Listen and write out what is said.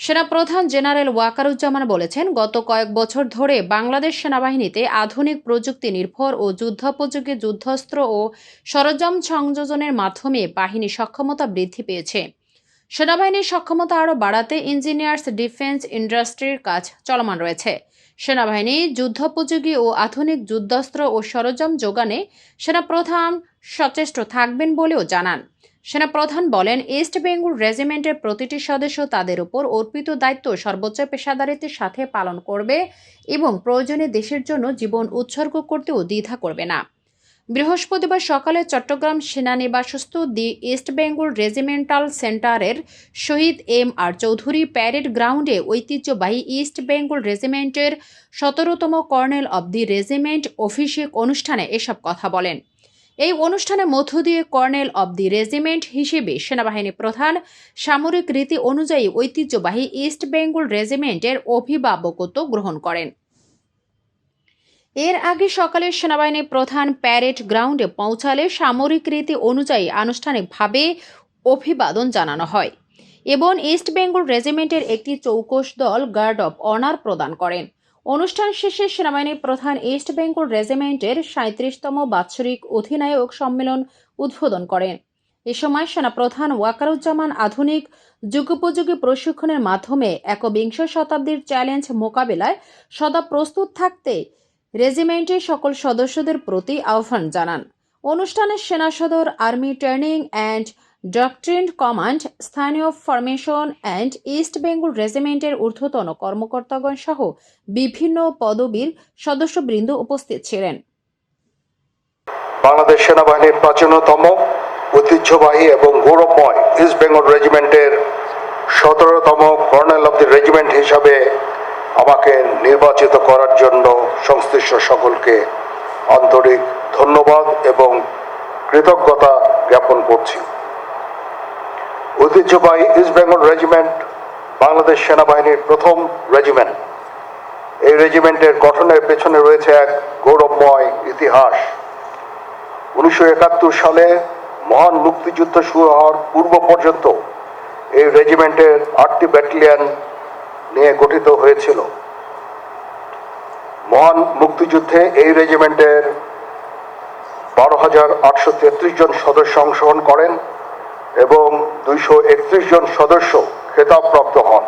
সেনাপ্রধান জেনারেল ওয়াকারুজ্জামান বলেছেন, গত কয়েক বছর ধরে বাংলাদেশ সেনাবাহিনীতে আধুনিক প্রযুক্তি নির্ভর ও যুদ্ধোপযোগী যুদ্ধাস্ত্র ও সরঞ্জাম সংযোজনের মাধ্যমে বাহিনী সক্ষমতা বৃদ্ধি পেয়েছে। সেনাবাহিনীর সক্ষমতা আরও বাড়াতে ইঞ্জিনিয়ার্স ডিফেন্স ইন্ডাস্ট্রির কাজ চলমান রয়েছে। সেনাবাহিনী যুদ্ধোপযোগী ও আধুনিক যুদ্ধাস্ত্র ও সরঞ্জাম যোগানে সেনাপ্রধান সচেষ্ট থাকবেন বলেও জানান। সেনাপ্রধান বলেন, ইস্ট বেঙ্গল রেজিমেন্টের প্রতিটি সদস্য তাদের উপর অর্পিত দায়িত্ব সর্বোচ্চ পেশাদারিত্বের সাথে পালন করবে এবং প্রয়োজনে দেশের জন্য জীবন উৎসর্গ করতেও দ্বিধা করবে না। বৃহস্পতিবার সকালে চট্টগ্রাম সেনানিবাসস্থ দি ইস্ট বেঙ্গল রেজিমেন্টাল সেন্টারের Shaheed M R Chowdhury parade গ্রাউন্ডে ঐতিহ্যবাহী ইস্ট বেঙ্গল রেজিমেন্টের সতেরোতম কর্নেল অব দি রেজিমেন্ট অভিষেক অনুষ্ঠানে এসব কথা বলেন। এই অনুষ্ঠানের মধ্য দিয়ে কর্নেল অব দি রেজিমেন্ট হিসেবে সেনাবাহিনী প্রধান সামরিক রীতি অনুযায়ী ঐতিহ্যবাহী ইস্ট বেঙ্গল রেজিমেন্টের অভিভাবকত্ব গ্রহণ করেন। এর আগে সকালে সেনাবাহিনী প্রধান প্যারেড গ্রাউন্ডে পৌঁছালে সামরিক রীতি অনুযায়ী আনুষ্ঠানিকভাবে অভিবাদন জানানো হয় এবং ইস্ট বেঙ্গল রেজিমেন্টের একটি চৌকস দল গার্ড অফ অনার প্রদান করেন। অনুষ্ঠান শেষে সেনাবাহিনী প্রধান ইস্ট বেঙ্গল রেজিমেন্টের সাঁত্রিশতম বাৎসরিক অধিনায়ক সম্মেলন উদ্বোধন করেন এ সময় সেনাপ্রধান ওয়াকারুজ্জামান আধুনিক যুগোপযোগী প্রশিক্ষণের মাধ্যমে একবিংশ শতাব্দীর চ্যালেঞ্জ মোকাবেলায় সদা প্রস্তুত থাকতে রেজিমেন্টের সকল সদস্যদের প্রতি আহ্বান জানান। অনুষ্ঠানে সেনা সদর army training and doctrine command স্থানীয় ফরমেশন অ্যান্ড ইস্ট বেঙ্গল রেজিমেন্টের ঊর্ধ্বতন কর্মকর্তাগণ সহ বিভিন্ন পদবীর সদস্যবৃন্দ উপস্থিত ছিলেন। বাংলাদেশ সেনাবাহিনীর প্রাচীনতম, ঐতিহ্যবাহী এবং গৌরবময় ইস্ট বেঙ্গল রেজিমেন্টের সতেরোতম কর্নেল অব দি রেজিমেন্ট হিসাবে আমাকে নির্বাচিত করার জন্য সংশ্লিষ্ট সকলকে আন্তরিক ধন্যবাদ এবং কৃতজ্ঞতা জ্ঞাপন করছি। ঐতিহ্যবাহী ইস্ট বেঙ্গল রেজিমেন্ট বাংলাদেশ সেনাবাহিনীর প্রথম রেজিমেন্ট এই রেজিমেন্টের গঠনের পেছনে রয়েছে এক গৌরবময় ইতিহাস। উনিশশো একাত্তর সালে মহান মুক্তিযুদ্ধ শুরু হওয়ার পূর্ব পর্যন্ত এই রেজিমেন্টের আটটি ব্যাটালিয়ন নিয়ে গঠিত হয়েছিল। মহান মুক্তিযুদ্ধে এই রেজিমেন্টের বারো হাজার আটশো তেত্রিশ জন সদস্য অংশগ্রহণ করেন। এবং দুইশো একত্রিশ জন সদস্য খেতাবপ্রাপ্ত হন।